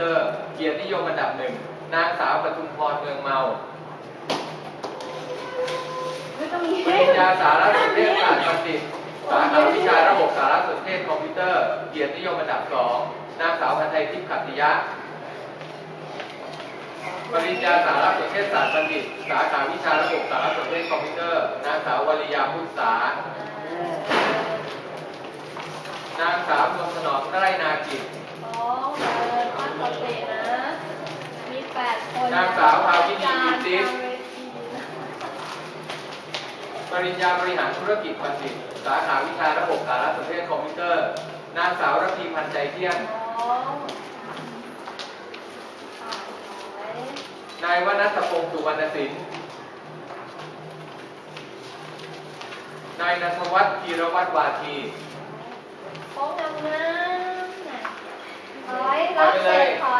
เตอเกียรตินิยมอันดับหนึ่งนางสาวปทุมพรเมืองเมาปริญญาสารสนเทศศาสตร์บัณฑิตสาขาวิชาระบบสารสนเทศคอมพิวเตอร์ เกียรตินิยมอันดับสองนางสาวพันไทยทิพย์ขัตติยะ ปริญญาสารสนเทศศาสตร์บัณฑิต สาขาวิชาระบบสารสนเทศคอมพิวเตอร์ นางสาววริยาพุทธสานางสาวนวลถนอมไร่นากิจ สองเดินอ้อนขอเตะนะ มีแปดค นนางสาวภาวินีอินติสปริญญาบริหารธุรกิจบัณฑิต สาขาวิชาระบบสารสนเทศคอมพิวเตอร์ นางสาวระพีพันธ์ใจเที่ยงสองสามนายวนัทพงศ์สุวรรณสินนายนัทวัฒน์ธีรวัตรวาทีโค้งงามๆน่ะถอยรับเสร็จถอย